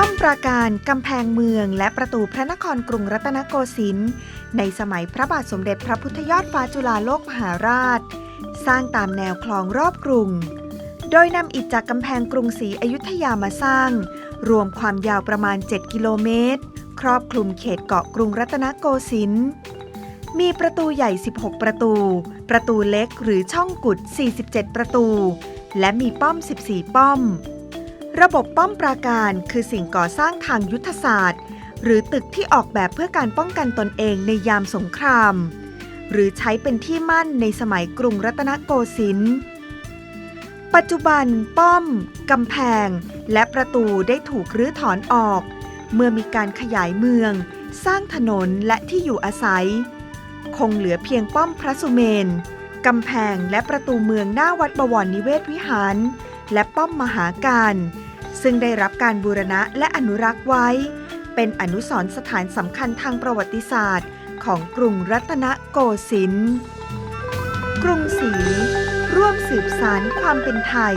้อมปราการกำแพงเมือง และประตูพระนครกรุงรัตนโกสินทร์ในสมัยพระบาทสมเด็จพระพุทธยอดฟ้าจุฬาโลกมหาราช สร้างตามแนวคลองรอบกรุง โดยนำอิฐจากกำแพงกรุงศรีอยุธยามาสร้าง รวมความยาวประมาณ 7 กิโลเมตร ครอบคลุมเขตเกาะกรุงรัตนโกสินทร์มีประตูใหญ่ 16 ประตู ประตูเล็กหรือช่องกุด 47 ประตู และมีป้อม 14 ป้อม ระบบป้อมปราการคือสิ่งก่อสร้างทางยุทธศาสตร์ หรือตึกที่ออกแบบเพื่อการป้องกันตนเองในยามสงคราม หรือใช้เป็นที่มั่นในสมัยกรุงรัตนโกสินทร์ปัจจุบันป้อมกำแพง และประตูได้ถูกรื้อถอนออก เมื่อมีการขยายเมือง สร้างถนนและที่อยู่อาศัย คงเหลือเพียงป้อมพระสุเมนกำแพงและประตูเมืองหน้าวัดบวรนิเวศวิหาร และป้อมมหาการ ซึ่งได้รับการบูรณะและอนุรักษ์ไว้ เป็นอนุสรณ์สถานสำคัญทางประวัติศาสตร์ ของกรุงรัตนโกสินทร์กรุงศรีร่วมสืบสารความเป็นไทย